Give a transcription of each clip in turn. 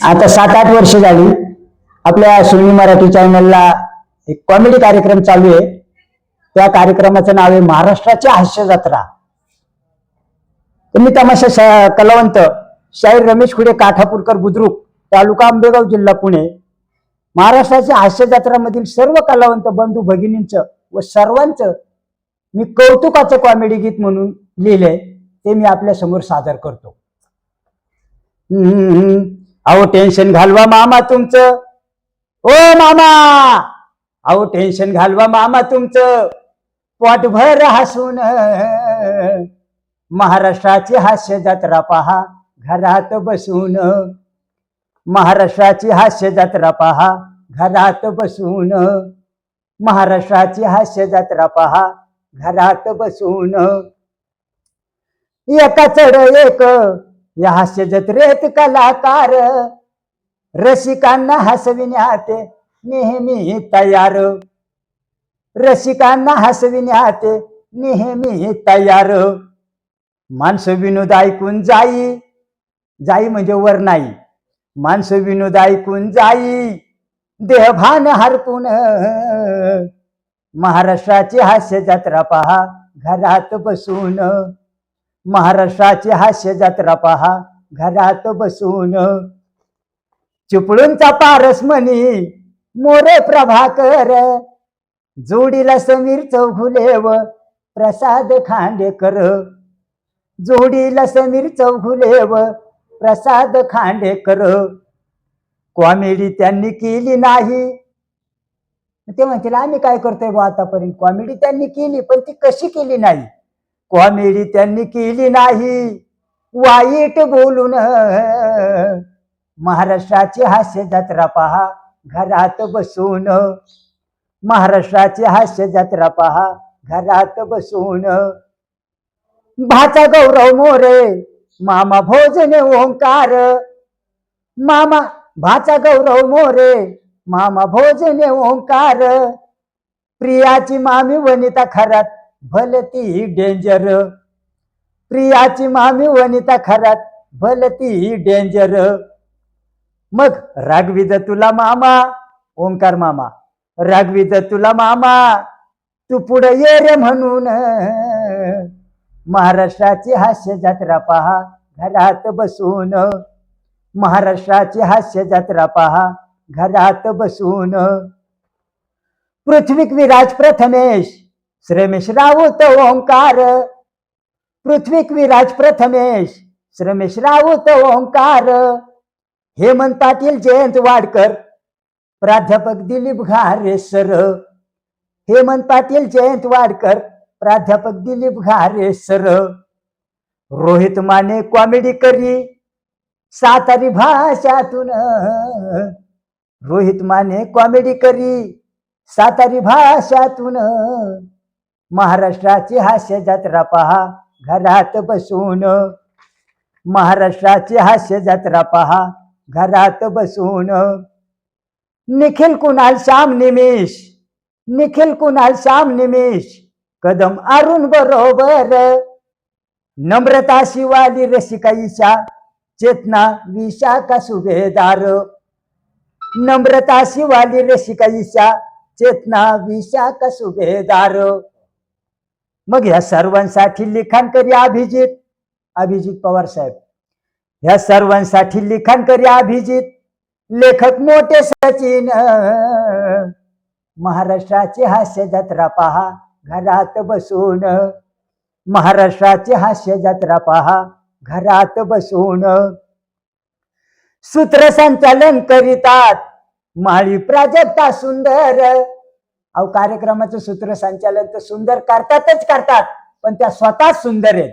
आता सात आठ वर्ष झाली. आपल्या सुनी मराठी चॅनलला एक कॉमेडी कार्यक्रम चालू आहे. त्या कार्यक्रमाचं नाव आहे महाराष्ट्राची हास्य जत्रा. तर मी तमाशा कलावंत शाहीर रमेश खुडे काठापूरकर बुद्रुक तालुका आंबेगाव जिल्हा पुणे. महाराष्ट्राच्या हास्य जत्रामधील सर्व कलावंत बंधू भगिनींचं व सर्वांचं मी कौतुकाचं कॉमेडी गीत म्हणून लिहिलंय. ते मी आपल्यासमोर सादर करतो. अहो टेन्शन घालवा मामा तुमचं. ओ मामा! अहो टेन्शन घालवा मामा तुमचं. पोटभर हसून. महाराष्ट्राची हास्य जत्रा पहा घरात बसून. महाराष्ट्राची हास्य जत्रा पहा घरात बसून. महाराष्ट्राची हास्य जत्रा पहा घरात बसून. एका चढ एक या हास्य जत्रेत कलाकार. रसिकांना हसविण्यात नेहमी तयार. रसिकांना हसविण्यात नेहमी तयार. माणसं विनोद ऐकून जाई. जाई म्हणजे वर नाही. माणसं विनोद ऐकून जाई. देहभान हरपून. महाराष्ट्राची हास्य जत्रा पहा. घरात बसून. महाराष्ट्राची हास्य जत्रा पहा. घरात बसून चिपळूणचा पारस म्हणी मोरे प्रभाकर. जोडीला समीर चौघुले व प्रसाद खांडेकर. जोडीला समीर चौघुले व प्रसाद खांडेकर. कॉमेडी त्यांनी केली नाही. ते म्हणतील आम्ही काय करतोय बा आतापर्यंत? कॉमेडी त्यांनी केली पण ती कशी केली नाही? कॉमेडी त्यांनी केली नाही. वाईट बोलून महाराष्ट्राची हास्य जत्रा पहा घरात बसून. महाराष्ट्राची हास्य जत्रा पहा घरात बसून. भाचा गौरव मोरे मामा भोजने ओंकार. मामा भाचा गौरव मोरे मामा भोजने ओंकार. प्रियाची मामी वनिता खरात भलती डेंजर प्रियाची मामी वनिता खरात भलती डेंजर मग रागविद तुला मामा ओंकार मामा रागविद तुला मामा तू पुढे ये रे म्हणून. महाराष्ट्राची हास्य जत्रा पहा घरात बसून. महाराष्ट्राची हास्य जत्रा पहा घरात बसून. पृथ्वीक विराज प्रथमेश श्रमिश्रावत ओंकार पृथ्वीक विराज प्रथमेश श्रमिश्रावत ओंकार. हेमंत पाटील जयंत वाडकर प्राध्यापक दिलीप घारे सर हेमंत पाटील जयंत वाडकर प्राध्यापक दिलीप घारे सर रोहित माने कॉमेडी करी सातारी भाषातून. रोहित माने कॉमेडी करी सातारी भाषातून. महाराष्ट्राची हास्य जत्रा पहा. घरात बसून महाराष्ट्राची हास्य जत्रा पहा. घरात बसून निखिल कुणाल श्याम निमेश निखिल कुणाल श्याम निमेश कदम अरुण बरोबर. नम्रता शिवाली रसिका ईशा चेतना विशाखा सुभेदार. नम्रता शिवाली रसिका ईशा चेतना विशाखा सुभेदार. मग ह्या सर्वांसाठी लिखाण करी अभिजित. अभिजित पवार साहेब. ह्या सर्वांसाठी लिखाण करी अभिजित. लेखक मोठे सचिन. महाराष्ट्राची हास्य जत्रा पहा. घरात बसून. महाराष्ट्राची हास्य जत्रा पहा. घरात बसून. सूत्रसंचालन करीतात. माळी प्राजक्ता सुंदर. अहो कार्यक्रमाचं सूत्रसंचालन तर सुंदर करतातच करतात पण त्या स्वतः सुंदर आहेत.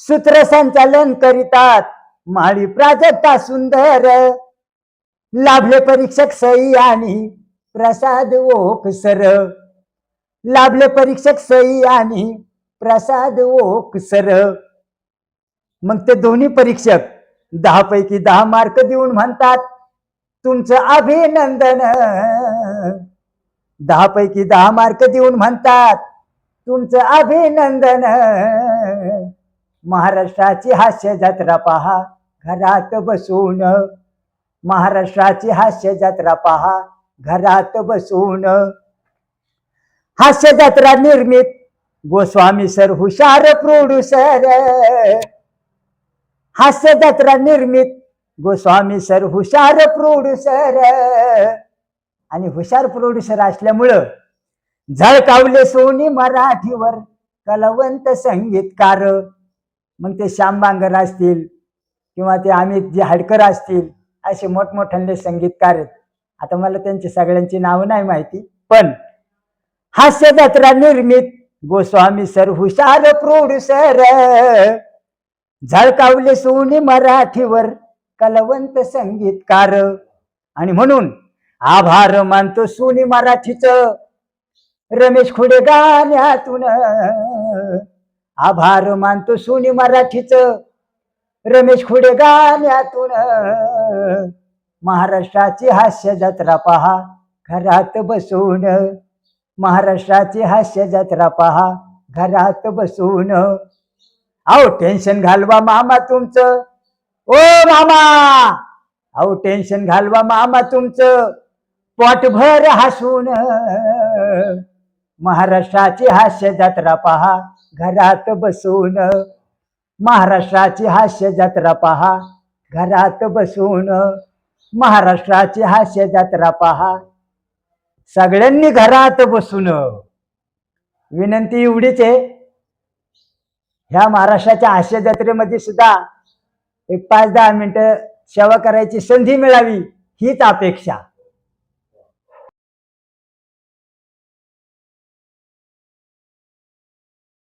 सूत्रसंचालन करीतात माळी प्राजक्ता सुंदर. लाभले परीक्षक सई आणि प्रसाद ओक सर लाभले परीक्षक सई आणि प्रसाद ओक सर मग ते दोन्ही परीक्षक दहा पैकी दहा मार्क देऊन म्हणतात तुमचं अभिनंदन. दहा पैकी दहा मार्क देऊन म्हणतात तुमचं अभिनंदन. महाराष्ट्राची हास्य जत्रा पहा घरात बसून. महाराष्ट्राची हास्य जत्रा पहा घरात बसून. हास्य जत्रा निर्मित गोस्वामी सर हुशार प्रोड्युसर हास्य जत्रा निर्मित गोस्वामी सर हुशार प्रोड्युसर आणि हुशार प्रोड्युसर असल्यामुळं झळकावले सोनी मराठीवर कलावंत संगीतकार. मग ते श्याम बांगर असतील किंवा ते अमित जी हाडकर असतील असे मोठमोठ्याले संगीतकार आहेत. आता मला त्यांची सगळ्यांची नावं नाही माहिती पण हास्य जत्रा निर्मित गोस्वामी सर हुशार प्रोड्युसर झळकावले सोनी मराठीवर कलावंत संगीतकार. आणि म्हणून आभार मानतो सोनी मराठीचं. रमेश खोडे गाण्यातून. आभार मानतो सोनी मराठीचं. रमेश खोडे गाण्यातून. महाराष्ट्राची हास्य जत्रा पहा घरात बसून. महाराष्ट्राची हास्य जत्रा पहा घरात बसून. अहो टेन्शन घालवा मामा तुमचं. ओ मामा! अहो टेन्शन घालवा मामा तुमचं. पोटभर हसून. महाराष्ट्राची हास्य जत्रा पहा घरात बसून. महाराष्ट्राची हास्य जत्रा पहा घरात बसून. महाराष्ट्राची हास्य जत्रा पहा सगळ्यांनी घरात बसून. विनंती एवढीच आहे. ह्या महाराष्ट्राच्या हास्य जत्रेमध्ये सुद्धा एक पाच दहा मिनिटं सेवा करायची संधी मिळावी हीच अपेक्षा.